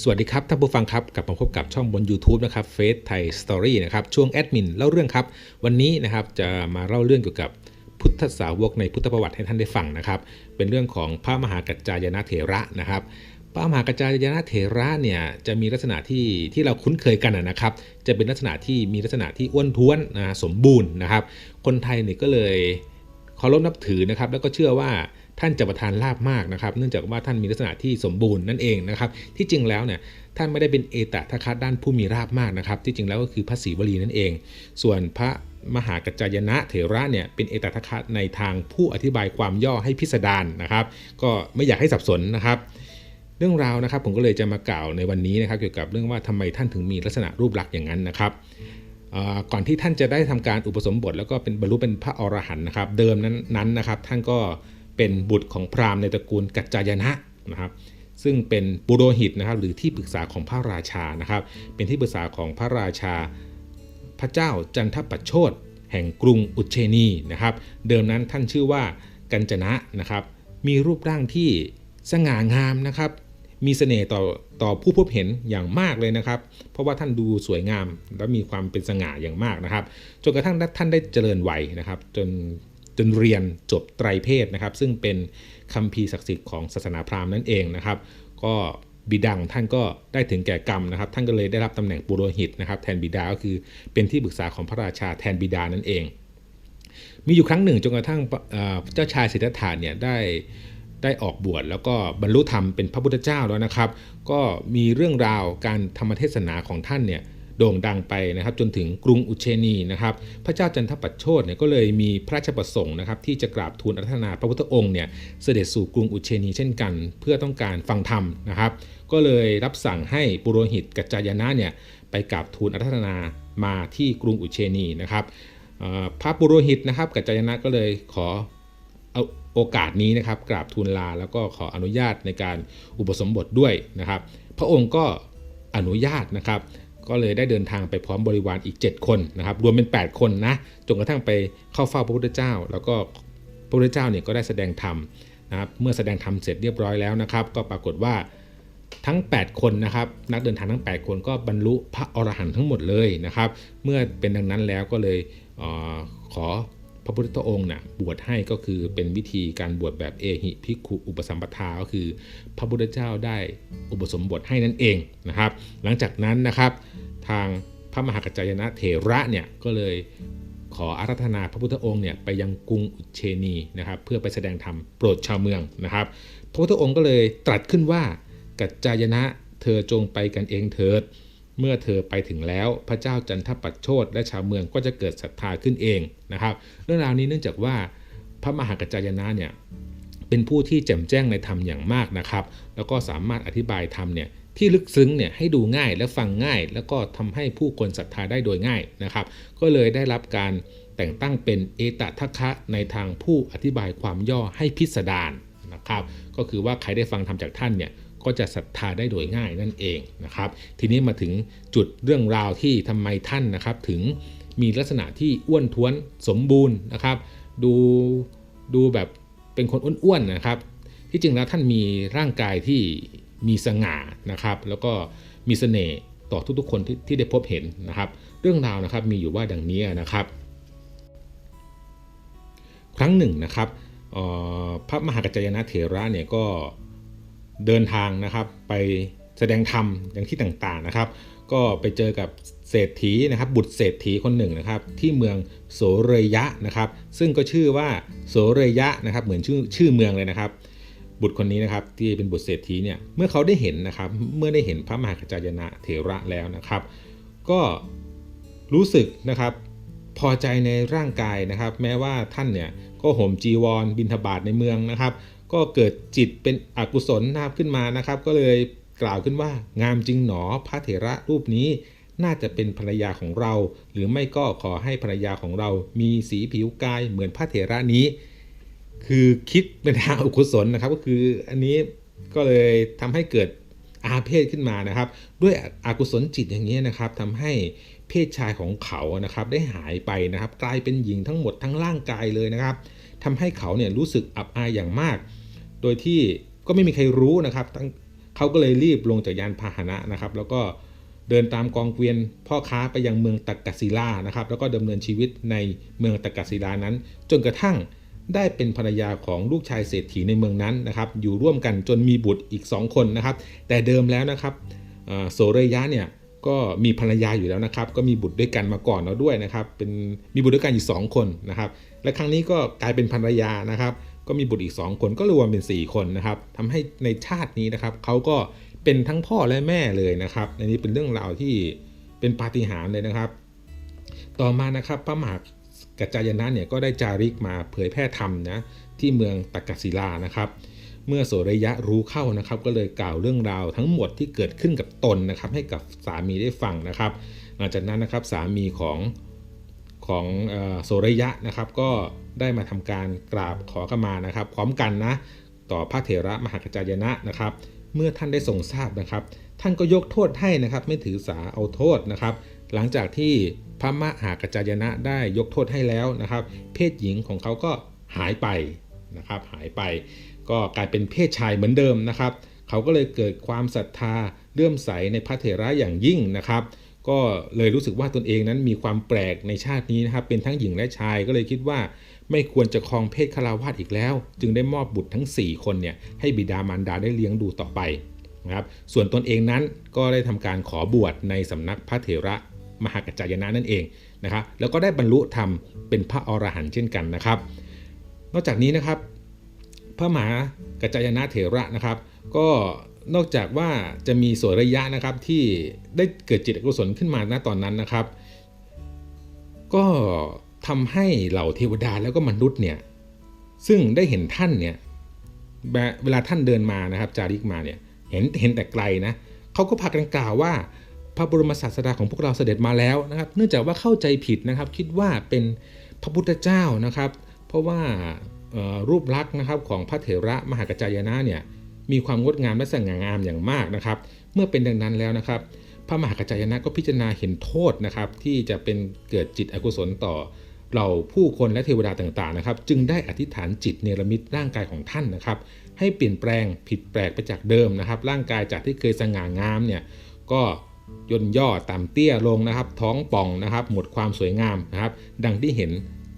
สวัสดีครับท่านผู้ฟังครับกลับมาพบกับช่องบน YouTube นะครับเฟซไทยสตอรี่นะครับช่วงแอดมินเล่าเรื่องครับ วันนี้นะครับจะมาเล่าเรื่องเกี่ยวกับพุทธสาวกในพุทธประวัติให้ท่านได้ฟังนะครับ เป็นเรื่องของพระมหากัจจายนะเถระนะครับพระมหากัจจายนะเถระเนี่ยจะมีลักษณะที่ที่เราคุ้นเคยกันนะครับ จะเป็นลักษณะที่มีลักษณะที่อ้วนท้วนนะสมบูรณ์นะครับ คนไทยเนี่ยก็เลยเคารพนับถือนะครับ แล้วก็เชื่อว่า ท่านจะประทานลาบมากนะครับ เนื่องจากว่าท่านมีลักษณะที่สมบูรณ์นั่นเองนะครับ ที่จริงแล้วเนี่ยท่านไม่ได้เป็นเอตทัคะด้านผู้มีราบมากนะครับ ที่จริงแล้วก็คือพระศรีวลีนั่นเอง ส่วนพระมหากัจจายนะเถระเนี่ยเป็นเอตทัคะในทางผู้อธิบายความย่อให้พิสดารนะครับ ก็ไม่อยากให้สับสนนะครับ เรื่องราวนะครับผมก็เลยจะมากล่าวในวันนี้นะครับ เกี่ยวกับเรื่องว่าทำไมท่านถึงมีลักษณะรูปลักษณ์อย่างนั้นนะครับก่อนที่ท่านจะได้ทำการอุปสมบท แล้วก็เป็นบรรลุเป็นพระอรหันต์นะครับ เดิมนั้นนั้นนะครับ ท่านก็ เป็นบุตรของพราหมณ์ในตระกูลกัจจายนะนะครับซึ่งเป็นปุโรหิตนะครับหรือที่ปรึกษาของพระราชานะครับ เป็นที่ปรึกษาของพระราชา พระเจ้าจันทปัชโชตแห่งกรุงอุเชนีนะครับ เดิมนั้นท่านชื่อว่ากัญจนะนะครับ มีรูปร่างที่สง่างามนะครับ มีเสน่ห์ต่อต่อผู้พบเห็นอย่างมากเลยนะครับ เพราะว่าท่านดูสวยงามและมีความเป็นสง่าอย่างมากนะครับ จนกระทั่งท่านได้เจริญวัยนะครับ จน จนเรียนจบไตรเพศนะครับ ซึ่งเป็นคำพีศักดิ์สิทธิ์ของศาสนาพราหมณ์นั่นเองนะครับ ก็บิดาของท่านก็ได้ถึงแก่กรรมนะครับ ท่านก็เลยได้รับตำแหน่งปุโรหิตนะครับ แทนบิดาก็คือเป็นที่ปรึกษาของพระราชาแทนบิดานั่นเอง มีอยู่ครั้งหนึ่งจนกระทั่งเจ้าชายสิทธัตถะเนี่ยได้ได้ออกบวชแล้วก็บรรลุธรรมเป็นพระพุทธเจ้าแล้วนะครับ ก็มีเรื่องราวการธรรมเทศนาของท่านเนี่ย โด่งดังไปนะครับจนถึงกรุงอุเชนีนะครับพระเจ้าจันทปัชโชตเนี่ยก็เลยมีพระราชประสงค์นะครับที่จะกราบทูลอารัธนาพระพุทธองค์เนี่ยเสด็จสู่กรุงอุเชนีเช่นกัน เพื่อต้องการฟังธรรมนะครับ ก็เลยรับสั่งให้ปุโรหิตกัจจายนะเนี่ยไปกราบทูลอารัธนามาที่กรุงอุเชนีนะครับพระปุโรหิตนะครับกัจจายนะก็เลยขอเอาโอกาสนี้นะครับกราบทูลลาแล้วก็ขออนุญาตในการอุปสมบทด้วยนะครับ พระองค์ก็อนุญาตนะครับ ก็เลยได้เดินทางไปพร้อมบริวารอีก 7 คนนะครับรวมเป็น 8 คนนะจนกระทั่งไปเข้าเฝ้าพระพุทธเจ้า แล้วก็พระพุทธเจ้าเนี่ยก็ได้แสดงธรรมนะครับเมื่อแสดงธรรมเสร็จเรียบร้อยแล้วนะครับ ก็ปรากฏว่าทั้ง 8 คนนะครับนักเดินทางทั้ง 8 คนก็บรรลุพระอรหันต์ทั้งหมดเลยนะครับ เมื่อเป็นดังนั้นแล้วก็เลยออขอ พระพุทธองค์นะ่ะบวชให้ก็คือเป็นวิธีการบวชแบบเอหิภิกขุอุปสัมปทาก็คือ พระพุทธเจ้าได้อุปสมบทให้นั่นเองนะครับ หลังจากนั้นนะครับ ทางพระมหากัจจายนะเถระเนี่ยก็เลยขออารัธนาพระพุทธองค์เนี่ยไปยังกรุงอุเชนีนะครับ เพื่อไปแสดงธรรมโปรดชาวเมืองนะครับ พระพุทธองค์ก็เลยตรัสขึ้นว่ากัจจายนะเธอจงไปกันเองเถิด เมื่อเธอไปถึงแล้วพระเจ้าจันทปัชโชตและชาวเมืองก็จะเกิดศรัทธาขึ้นเองนะครับ เรื่องราวนี้เนื่องจากว่าพระมหากัจจายนะเนี่ยเป็นผู้ที่แจ่มแจ้งในธรรมอย่างมากนะครับ แล้วก็สามารถอธิบายธรรมเนี่ยที่ลึกซึ้งเนี่ยให้ดูง่ายและฟังง่าย แล้วก็ทำให้ผู้คนศรัทธาได้โดยง่ายนะครับ ก็เลยได้รับการแต่งตั้งเป็นเอตทัคคะในทางผู้อธิบายความย่อให้พิสดารนะครับ ก็คือว่าใครได้ฟังทำจากท่านเนี่ย ก็จะศรัทธาได้โดยง่ายนั่นเองนะครับ ทีนี้มาถึงจุดเรื่องราวที่ทำไมท่านนะครับ ถึงมีลักษณะที่อ้วนท้วนสมบูรณ์นะครับ ดูดูแบบเป็นคนอ้วนๆนะครับ ที่จริงแล้วท่านมีร่างกายที่มีสง่านะครับ แล้วก็มีเสน่ห์ต่อทุกๆ คนที่ที่ได้พบเห็นนะครับ เรื่องราวนะครับมีอยู่ว่าดังนี้นะครับ ครั้งหนึ่งนะครับพระมหากัจจายนะเถระเนี่ยก็ เดินทางนะครับไปแสดงธรรมอย่างที่ต่างๆนะครับ ก็ไปเจอกับเศรษฐีนะครับ บุตรเศรษฐีคนหนึ่งนะครับ ที่เมืองโสเรยะนะครับ ซึ่งก็ชื่อว่าโสเรยะนะครับ เหมือนชื่อชื่อเมืองเลยนะครับ บุตรคนนี้นะครับที่เป็นบุตรเศรษฐีเนี่ยเมื่อเขาได้เห็นนะครับ เมื่อได้เห็นพระมหากัจจายนะเถระแล้วนะครับ ก็รู้สึกนะครับพอใจในร่างกายนะครับ แม้ว่าท่านเนี่ยก็ห่มจีวรบินทบาทในเมืองนะครับ ก็เกิดจิตเป็นอกุศลนาบขึ้นมานะครับ ก็เลยกล่าวขึ้นว่า งามจริงหนอพระเถระรูปนี้น่าจะเป็นภรรยาของเรา หรือไม่ก็ขอให้ภรรยาของเรา มีสีผิวกายเหมือนพระเถระนี้ คือคิดเป็นทางอกุศลนะครับ ก็คืออันนี้ก็เลยทำให้เกิดอาเพศขึ้นมานะครับ ด้วยอกุศลจิตอย่างนี้นะครับทำให้เพศชายของเขานะครับได้หายไปนะครับ กลายเป็นหญิงทั้งหมดทั้งร่างกายเลยนะครับทำให้เขาเนี่ยรู้สึกอับอายอย่างมาก โดยที่ก็ไม่มีใครรู้นะครับทั้งเขาก็เลยรีบลงจากยานพาหนะนะครับ แล้วก็เดินตามกองเกวียนพ่อค้าไปยังเมืองตักกศิลานะครับ แล้วก็ดำเนินชีวิตในเมืองตักกศิลานั้น จนกระทั่งได้เป็นภรรยาของลูกชายเศรษฐีในเมืองนั้นนะครับ อยู่ร่วมกันจนมีบุตรอีก 2 คนนะครับ แต่เดิมแล้วนะครับโสเรยะเนี่ยก็มีภรรยาอยู่แล้วนะครับ ก็มีบุตรด้วยกันมาก่อนแล้วด้วยนะครับ เป็นมีบุตรด้วยกันอยู่ 2 คนนะครับ และครั้งนี้ก็กลายเป็นภรรยานะครับ ก็มีบุตรอีก 2 คนก็รวมเป็น 4 คนนะครับทำให้ในชาตินี้นะครับเขาก็เป็นทั้งพ่อและแม่เลยนะครับอันนี้เป็นเรื่องราวที่เป็นปาฏิหาริย์เลยนะครับ ต่อมานะครับพระมหากัจจายนะเนี่ยก็ได้จาริกมาเผยแพร่ธรรมนะที่เมืองตักกศิลานะครับ เมื่อโสระยะรู้เข้านะครับ ก็เลยกล่าวเรื่องราวทั้งหมดที่เกิดขึ้นกับตนนะครับ ให้กับสามีได้ฟังนะครับ หลังจากนั้นนะครับสามีของของโสระยะนะครับก็ ได้มาทำการกราบขอขมานะครับพร้อมกันนะต่อพระเถระมหากจายนะนะครับ เมื่อท่านได้ทรงทราบนะครับ ท่านก็ยกโทษให้นะครับ ไม่ถือสาเอาโทษนะครับ หลังจากที่พระมหากจายนะได้ยกโทษให้แล้วนะครับ เพศหญิงของเขาก็หายไปนะครับ หายไป ก็กลายเป็นเพศชายเหมือนเดิมนะครับ เขาก็เลยเกิดความศรัทธาเลื่อมใสในพระเถระอย่างยิ่งนะครับก็เลยรู้สึกว่าตนเองนั้นมีความแปลกในชาตินี้นะครับ เป็นทั้งหญิงและชายก็เลยคิดว่า ไม่ควรจะครองเพศคาราวาสอีกแล้ว จึงได้มอบบุตรทั้ง 4 คนเนี่ยให้บิดามารดาได้เลี้ยงดูต่อไปนะครับส่วนตนเองนั้นก็ได้ทำการขอบวชในสำนักพระเถระมหากัจจายนะนั่นเองนะครับแล้วก็ได้บรรลุธรรมเป็นพระอรหันต์เช่นกันนะครับ นอกจากนี้นะครับ พระมหากัจจายนะเถระนะครับ ก็นอกจากว่าจะมีสวยระยะนะครับที่ได้เกิดจิตอกุศลขึ้นมาณตอนนั้นนะครับ ก็ ทำให้เหล่าเทวดาแล้วก็มนุษย์เนี่ยซึ่งได้เห็นท่านเนี่ยเวลาท่านเดินมานะครับ จาริกมาเนี่ยเห็นเห็นแต่ไกลนะเขาก็พากันกล่าวว่า พระบรมศาสดาของพวกเราเสด็จมาแล้วนะครับ เนื่องจากว่าเข้าใจผิดนะครับ คิดว่าเป็นพระพุทธเจ้านะครับ เพราะว่ารูปลักษณ์นะครับของพระเถระมหากจจายนะเนี่ยมีความงดงามและสง่างามอย่างมากนะครับ เมื่อเป็นดังนั้นแล้วนะครับ พระมหากจายนะก็พิจารณาเห็นโทษนะครับ ที่จะเป็นเกิดจิตอกุศลต่อ เราผู้คนและเทวดาต่างๆนะครับ จึงได้อธิษฐานจิตเนรมิตร่างกายของท่านนะครับ ให้เปลี่ยนแปลงผิดแปลกไปจากเดิมนะครับ ร่างกายจากที่เคยสง่างามเนี่ยก็ย่นย่อต่ำเตี้ยลงนะครับ ท้องป่องนะครับ หมดความสวยงามนะครับ ดังที่เห็น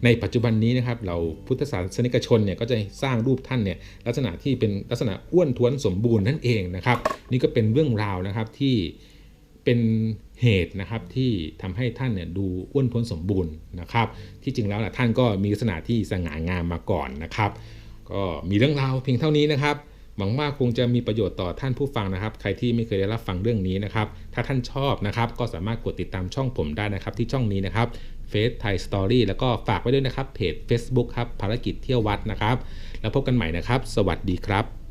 ในปัจจุบันนี้นะครับเราพุทธศาสนิกชนเนี่ยก็จะสร้างรูปท่านเนี่ยลักษณะที่เป็นลักษณะอ้วนท้วนสมบูรณ์นั่นเองนะครับ นี่ก็เป็นเรื่องราวนะครับที่ เป็นเหตุนะครับที่ทำให้ท่านเนี่ยดูอ้วนท้วนสมบูรณ์นะครับ ที่จริงแล้วนะท่านก็มีลักษณะที่สง่างามมาก่อนนะครับ ก็มีเรื่องราวเพียงเท่านี้นะครับหวังว่าคงจะมีประโยชน์ต่อท่านผู้ฟังนะครับ ใครที่ไม่เคยได้รับฟังเรื่องนี้นะครับ ถ้าท่านชอบนะครับ ก็สามารถกดติดตามช่องผมได้นะครับ ที่ช่องนี้นะครับเฟซไทยสตอรี่แล้วก็ฝากไว้ด้วยนะครับเพจ Facebook ครับภารกิจเที่ยววัดนะครับ แล้วพบกันใหม่นะครับ สวัสดีครับ